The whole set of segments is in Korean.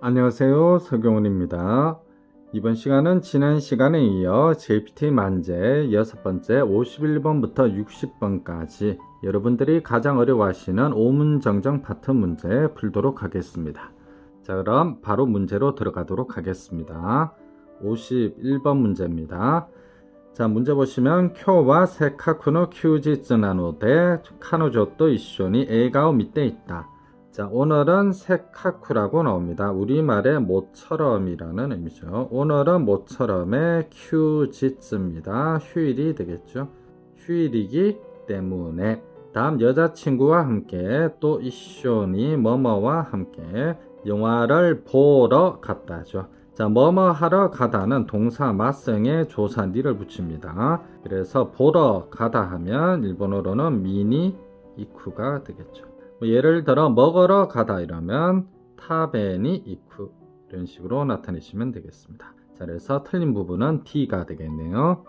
안녕하세요. 서경훈입니다. 이번 시간은 지난 시간에 이어 JPT 만재 여섯 번째 51번부터 60번까지 여러분들이 가장 어려워하시는 오문 정정 파트 문제 풀도록 하겠습니다. 자, 그럼 바로 문제로 들어가도록 하겠습니다. 51번 문제입니다. 자, 문제 보시면 쿄와 세카쿠노 큐지츠나노데 카노조또 이쇼니 에가오 밑에 있다. 자, 오늘은 세카쿠라고 나옵니다. 우리말의 모처럼이라는 의미죠. 오늘은 모처럼의 큐지츠입니다. 휴일이 되겠죠. 휴일이기 때문에 다음 여자친구와 함께 또 이쇼니 뭐뭐와 함께 영화를 보러 갔다죠. 자, 뭐뭐 하러 가다는 동사 맞성에 조사 니를 붙입니다. 그래서 보러 가다 하면 일본어로는 미니 이쿠가 되겠죠. 뭐 예를 들어 먹으러 가다 이러면 타베니 이쿠 이런 식으로 나타내시면 되겠습니다. 자, 그래서 틀린 부분은 D가 되겠네요.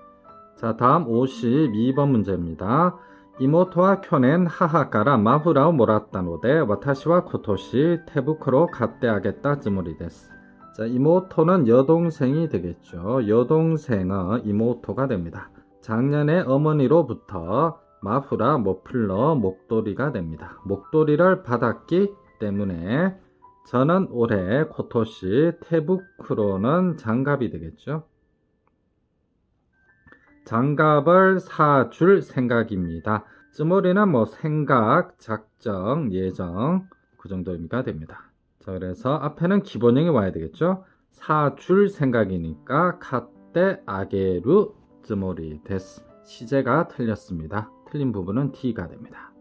자, 다음 52번 문제입니다. 이모토와 쿄넨 하하카라 마후라오 모라타노데 와타시와 코토시 테부크로 갓대하겠다 즈모리 데스. 자, 이모토는 여동생이 되겠죠. 여동생은 이모토가 됩니다. 작년에 어머니로부터 마후라, 머플러, 목도리가 됩니다. 목도리를 받았기 때문에 저는 올해 코토시 테부크로는 장갑이 되겠죠. 장갑을 사줄 생각입니다. 쯔머리는 뭐 생각, 작정, 예정 그 정도 의미가 됩니다. 자 그래서 앞에는 기본형이 와야 되겠죠. 사줄 생각이니까 카테 아게루 쯔머리 데스 시제가 틀렸습니다. 틀린 부분은 T가 됩니다.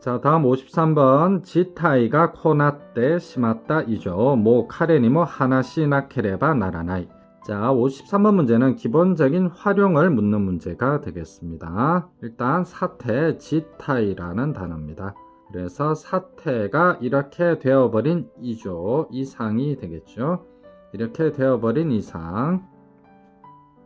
자 다음 53번 지타이가 코나떼 시마따 이죠 모 카레니 모 하나시 나케레바 나라나이 자 53번 문제는 기본적인 활용을 묻는 문제가 되겠습니다. 일단 사태 지타이라는 단어입니다. 그래서 사태가 이렇게 되어버린 이죠 이상이 되겠죠. 이렇게 되어버린 이상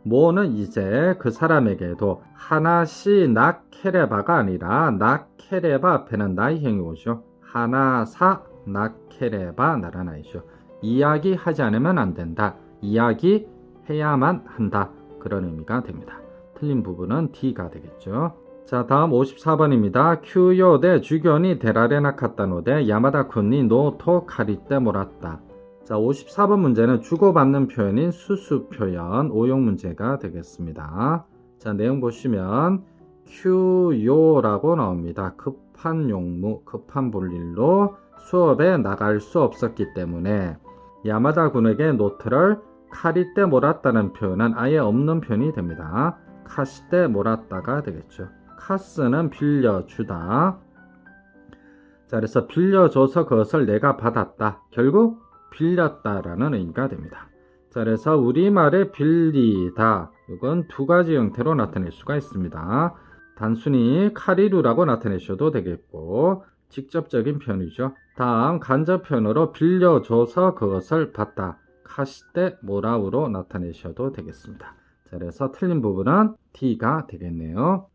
모는 이제 그 사람에게도 하나시 나 케레바가 아니라 나 케레바 앞에는 나이형이 오죠. 하나사 나 케레바 나라나이죠. 이야기하지 않으면 안 된다. 이야기 해야만 한다. 그런 의미가 됩니다. 틀린 부분은 D가 되겠죠. 자 다음 54번입니다. 큐요대 주견이 데라레나 카타노데 야마다쿤니 노토 카리떼 모랐다. 자, 54번 문제는 주고받는 표현인 수수 표현 오용 문제가 되겠습니다. 자, 내용 보시면 큐요라고 나옵니다. 급한 용무, 급한 볼일로 수업에 나갈 수 없었기 때문에 야마다 군에게 노트를 카리때 몰았다는 표현은 아예 없는 표현이 됩니다. 카시 때 몰았다가 되겠죠. 카스는 빌려주다. 자, 그래서 빌려줘서 그것을 내가 받았다. 결국 빌렸다라는 의미가 됩니다. 자, 그래서 우리말에 빌리다 이건 두 가지 형태로 나타낼 수가 있습니다. 단순히 카리루라고 나타내셔도 되겠고 직접적인 표현이죠. 다음 간접 표현으로 빌려줘서 그것을 받다 카시테 모라우로 나타내셔도 되겠습니다. 자, 그래서 틀린 부분은 T가 되겠네요.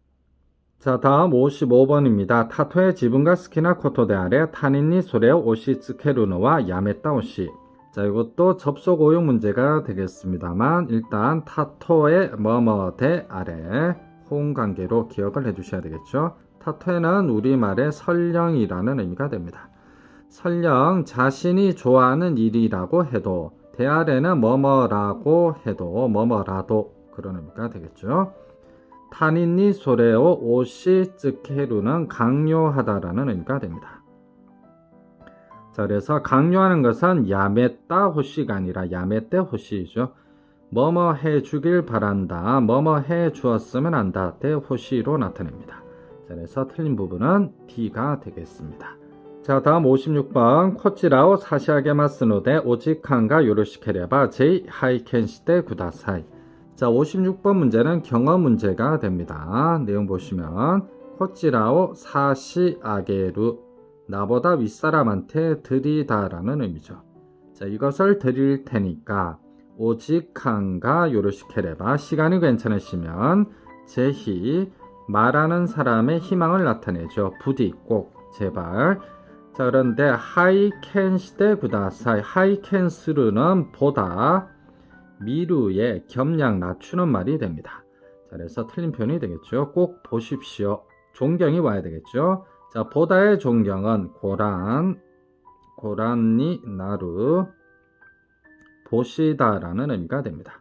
자 다음 55번입니다. 타토의 지분과 스키나 코토데 아래 타닌니 소레오 오시 츠케루노와 야메따 오시 자 이것도 접속 오용 문제가 되겠습니다만 일단 타토의 뭐뭐 대 아래 호응 관계로 기억을 해주셔야 되겠죠. 타토에는 우리말의 설령이라는 의미가 됩니다. 설령 자신이 좋아하는 일이라고 해도 대 아래는 뭐뭐라고 해도 뭐뭐라도 그런 의미가 되겠죠. 타닌니 소레오 오시 츠케루는 강요하다라는 의미가 됩니다. 자, 그래서 강요하는 것은 야메따 호시가 아니라 야메떼 호시이죠. 뭐뭐 해 주길 바란다. 뭐뭐 해 주었으면 한다. 대 호시로 나타냅니다. 자, 그래서 틀린 부분은 D가 되겠습니다. 자, 다음 56번 코치라오 사시아게마스노데 오직한가 요르시케레바 제이 하이켄시테 구다사이 자, 56번 문제는 경어 문제가 됩니다. 내용 보시면 코찌라오 사시아게루 나보다 윗사람한테 드리다라는 의미죠. 자, 이것을 드릴 테니까 오직한가 요르시케레바 시간이 괜찮으시면 제히 말하는 사람의 희망을 나타내죠. 부디 꼭 제발 자, 그런데 하이켄 시대 구다사이 하이켄스르는 보다 미루의 겸양 낮추는 말이 됩니다. 자, 그래서 틀린 표현이 되겠죠. 꼭 보십시오. 존경이 와야 되겠죠. 자, 보다의 존경은 고란, 고란니 나루, 보시다라는 의미가 됩니다.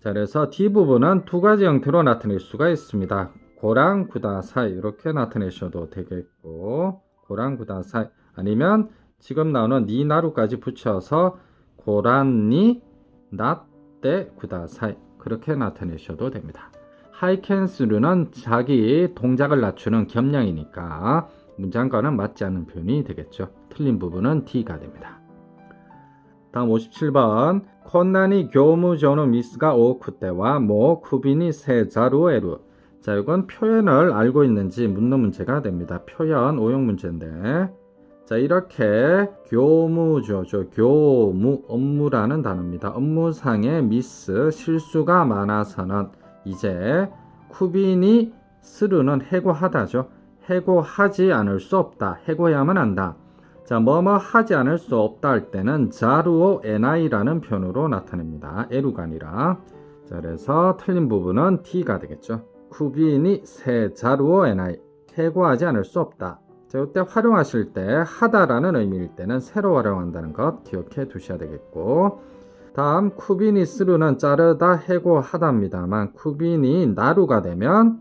자, 그래서 뒷부분은 두 가지 형태로 나타낼 수가 있습니다. 고랑 구다 사이 이렇게 나타내셔도 되겠고, 고랑 구다 사이 아니면 지금 나오는 니나루까지 붙여서 고란니 나 떼 구다사이 그렇게 나타내셔도 됩니다. 하이켄스루는 자기 동작을 낮추는 겸양이니까 문장과는 맞지 않는 표현이 되겠죠. 틀린 부분은 D가 됩니다. 다음 57번 콘나니 교무조노 미스가 오쿠테와 모 쿠비니 세자루에루 자 이건 표현을 알고 있는지 묻는 문제가 됩니다. 표현 오용 문제인데 자 이렇게 교무조죠 교무 업무라는 단어입니다. 업무상의 미스 실수가 많아서는 이제 쿠빈이 스루는 해고하다죠. 해고하지 않을 수 없다. 해고해야만 한다. 자, 뭐뭐 하지 않을 수 없다 할 때는 자루오 에나이라는 표현으로 나타냅니다. 에루가 아니라. 자, 그래서 틀린 부분은 T가 되겠죠. 쿠빈이 세 자루오 에나이. 해고하지 않을 수 없다. 자, 이때 활용하실 때 하다라는 의미일 때는 새로 활용한다는 것 기억해 두셔야 되겠고 다음 쿠빈이 스루는 자르다 해고하다입니다만 쿠빈이 나루가 되면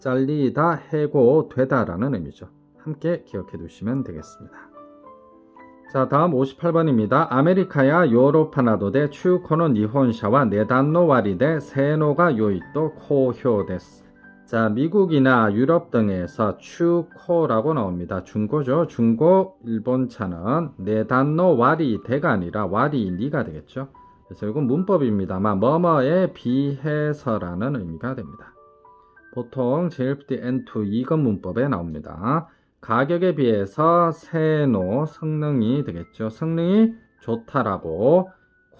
잘리다 해고 되다라는 의미죠. 함께 기억해 두시면 되겠습니다. 자 다음 58번입니다. 아메리카야 요로파나도데 추코노 니혼샤와 네단노 와리데 세노가 요이또 코효데스 자 미국이나 유럽 등에서 추코라고 나옵니다. 중고죠. 중고 일본차는 네단노 와리 대가 아니라 와리 니가 되겠죠. 그래서 이건 문법입니다만 뭐뭐에 비해서라는 의미가 됩니다. 보통 JLPT N2 이건 문법에 나옵니다. 가격에 비해서 세노 성능이 되겠죠. 성능이 좋다라고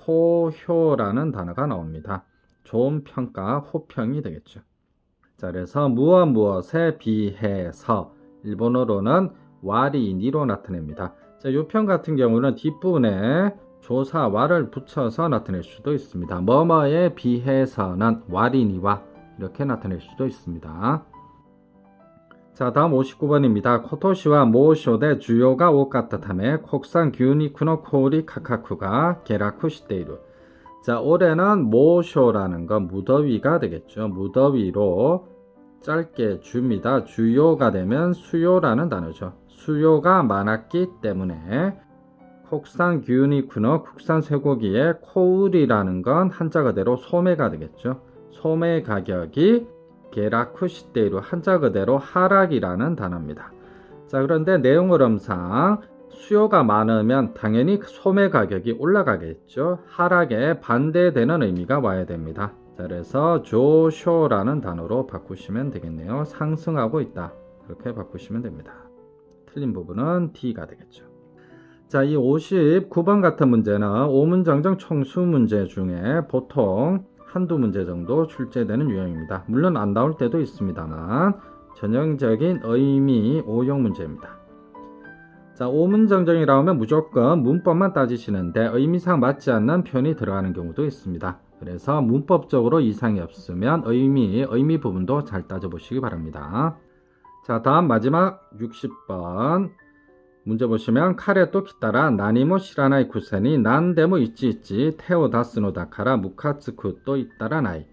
호효라는 단어가 나옵니다. 좋은 평가, 호평이 되겠죠. 자, 그래서 무엇 무엇에 비해서 일본어로는 와리니로 나타냅니다. 자, 이편 같은 경우는 뒷부분에 조사 와를 붙여서 나타낼 수도 있습니다. 뭐뭐에 비해서는 와리니와 이렇게 나타낼 수도 있습니다. 자, 다음 59번입니다. 코토시와 모쇼대 주요가 오카타타메 콕산 규니쿠노 코리 카카쿠가 게라쿠 시테이루. 자, 올해는 모쇼라는 건 무더위가 되겠죠. 무더위로 짧게 줍니다. 주요가 되면 수요라는 단어죠. 수요가 많았기 때문에 국산 규니쿠노 국산 쇠고기의 코울이라는 건 한자 그대로 소매가 되겠죠. 소매 가격이 게라쿠시대로 한자 그대로 하락이라는 단어입니다. 자 그런데 내용 흐름상 수요가 많으면 당연히 소매 가격이 올라가겠죠. 하락에 반대되는 의미가 와야 됩니다. 자, 그래서 조쇼라는 단어로 바꾸시면 되겠네요. 상승하고 있다. 그렇게 바꾸시면 됩니다. 틀린 부분은 D가 되겠죠. 자, 이 59번 같은 문제는 오문정정 총수 문제 중에 보통 한두 문제 정도 출제되는 유형입니다. 물론 안 나올 때도 있습니다만 전형적인 의미 오용 문제입니다. 자, 오문정정이라고 하면 무조건 문법만 따지시는데 의미상 맞지 않는 표현이 들어가는 경우도 있습니다. 그래서 문법적으로 이상이 없으면 의미, 의미 부분도 잘 따져보시기 바랍니다. 자, 다음 마지막 60번. 문제 보시면 카레 또 키따라 나니모 시라나이 쿠센이 난데모 있지 있지 테오 다 스노 다카라 무카츠쿠 또 있따라 나이.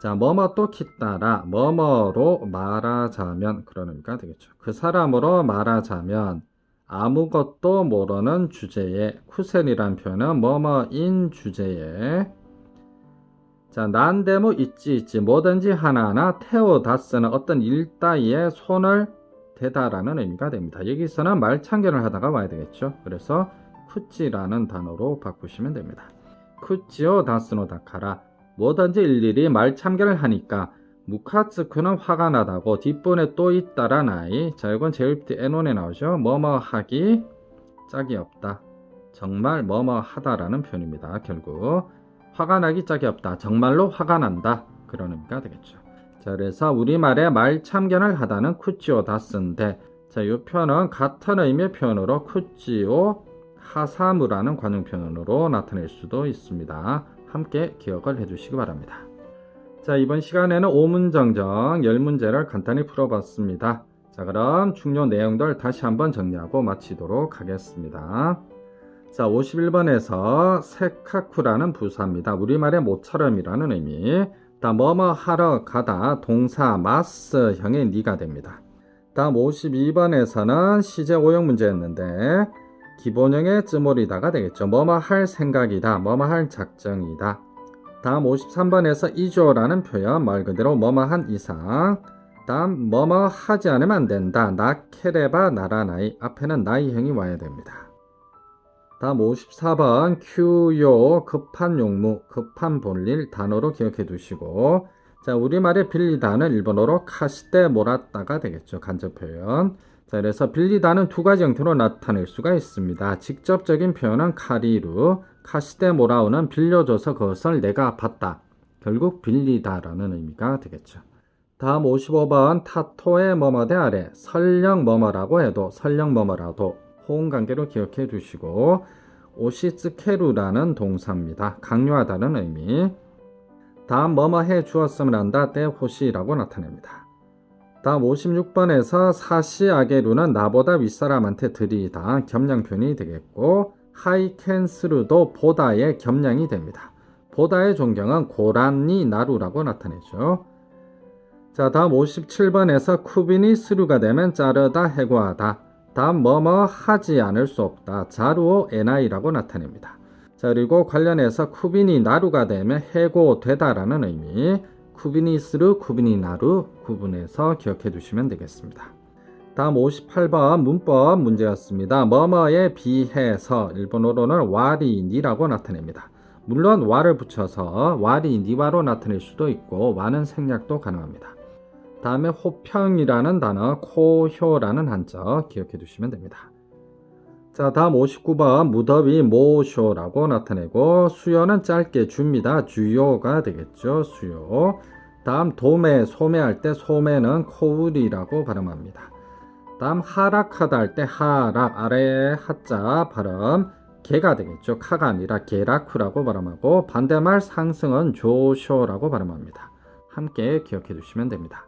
자 뭐뭐 또 키따라 뭐뭐로 말하자면 그런 의미가 되겠죠. 그 사람으로 말하자면 아무것도 모르는 주제에 쿠센이란 표현은 뭐뭐인 주제에 자, 난데모 있지 있지 뭐든지 하나하나 태워다 쓰는 어떤 일 따위에 손을 대다라는 의미가 됩니다. 여기서는 말참견을 하다가 와야 되겠죠. 그래서 쿠찌라는 단어로 바꾸시면 됩니다. 쿠찌오 다스노 다카라 뭐든지 일일이 말참견을 하니까 무카츠쿠는 화가 나다고 뒷분에 또 있다라 나이 자 이건 제일부터 에논에 나오죠. 뭐뭐 하기 짝이 없다. 정말 뭐뭐 하다라는 표현입니다. 결국 화가 나기 짝이 없다. 정말로 화가 난다. 그런 의미가 되겠죠. 자, 그래서 우리말에 말 참견을 하다는 쿠치오 다스인데, 자, 자, 이 표현은 같은 의미의 표현으로 쿠지오 하사무라는 관용 표현으로 나타낼 수도 있습니다. 함께 기억을 해주시기 바랍니다. 자, 이번 시간에는 오문정정 10문제를 간단히 풀어봤습니다. 자, 그럼 중요 내용들 다시 한번 정리하고 마치도록 하겠습니다. 자, 51번에서 세카쿠라는 부사입니다. 우리말의 모처럼이라는 의미. 다 뭐뭐 하러 가다 동사 마스형의 니가 됩니다. 다음 52번에서는 시제 오형 문제였는데 기본형의 쯔몰이다가 되겠죠. 뭐뭐 할 생각이다. 뭐뭐 할 작정이다. 다음 53번에서 이조라는 표현 말 그대로 뭐뭐 한 이상 다음 뭐뭐 하지 않으면 안 된다. 나케레바 나라나이 앞에는 나이형이 와야 됩니다. 다음 54번 큐요 급한 용무 급한 볼일 단어로 기억해 두시고 자 우리말의 빌리다는 일본어로 카시테 모랐다가 되겠죠. 간접 표현 자 그래서 빌리다는 두 가지 형태로 나타낼 수가 있습니다. 직접적인 표현은 카리루 카시테 모라우는 빌려줘서 그것을 내가 받다 결국 빌리다라는 의미가 되겠죠. 다음 55번 타토의 뭐뭐대 아래 설령 뭐뭐라고 해도 설령 뭐뭐라도 호응 관계로 기억해 두시고 오시츠케루라는 동사입니다. 강요하다는 의미. 다음 뭐뭐 해 주었으면 한다 때 호시라고 나타냅니다. 다음 56번에서 사시아게루는 나보다 윗사람한테 들이다 겸양 표현이 되겠고 하이캔스루도 보다의 겸양이 됩니다. 보다의 존경은 고란니 나루라고 나타내죠. 자 다음 57번에서 쿠비니 스루가 되면 자르다 해고하다 다음 뭐뭐 하지 않을 수 없다 자루오 에나이라고 나타냅니다. 자 그리고 관련해서 쿠비니 나루가 되면 해고되다라는 의미 쿠비니 스루 쿠비니 나루 구분해서 기억해 두시면 되겠습니다. 다음 58번 문법 문제였습니다. 뭐뭐에 비해서 일본어로는 와리니라고 나타냅니다. 물론 와를 붙여서 와리니와로 나타낼 수도 있고 와는 생략도 가능합니다. 다음에 호평이라는 단어 코효라는 한자 기억해 두시면 됩니다. 자 다음 59번 무더위 모쇼라고 나타내고 수요는 짧게 줍니다. 주요가 되겠죠. 수요 다음 도매 소매할 때 소매는 코울이라고 발음합니다. 다음 하락하다 할 때 하락 아래에 하자 발음 개가 되겠죠. 카가 아니라 게라쿠라고 발음하고 반대말 상승은 조쇼라고 발음합니다. 함께 기억해 두시면 됩니다.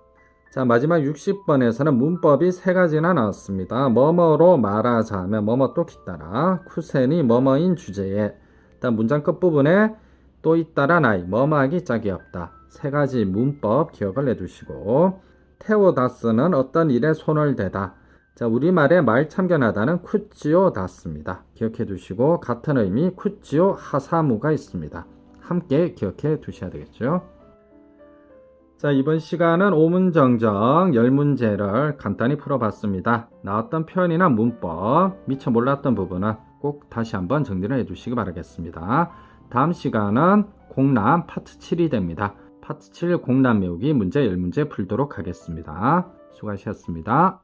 자 마지막 60번에서는 문법이 세 가지나 나왔습니다. 뭐뭐로 말하자면 뭐뭐 또 잇따라 쿠센이 뭐뭐인 주제에 일단 문장 끝부분에 또 잇따라 나이 뭐뭐하기 짝이 없다. 세 가지 문법 기억을 해두시고 테오다스는 어떤 일에 손을 대다. 자 우리말에 말 참견하다는 쿠찌오 다스입니다. 기억해 두시고 같은 의미 쿠찌오 하사무가 있습니다. 함께 기억해 두셔야 되겠죠. 자, 이번 시간은 오문정정 10문제를 간단히 풀어봤습니다. 나왔던 표현이나 문법, 미처 몰랐던 부분은 꼭 다시 한번 정리를 해주시기 바라겠습니다. 다음 시간은 공남 파트 7이 됩니다. 파트 7 공남 외우기 문제 10문제 풀도록 하겠습니다. 수고하셨습니다.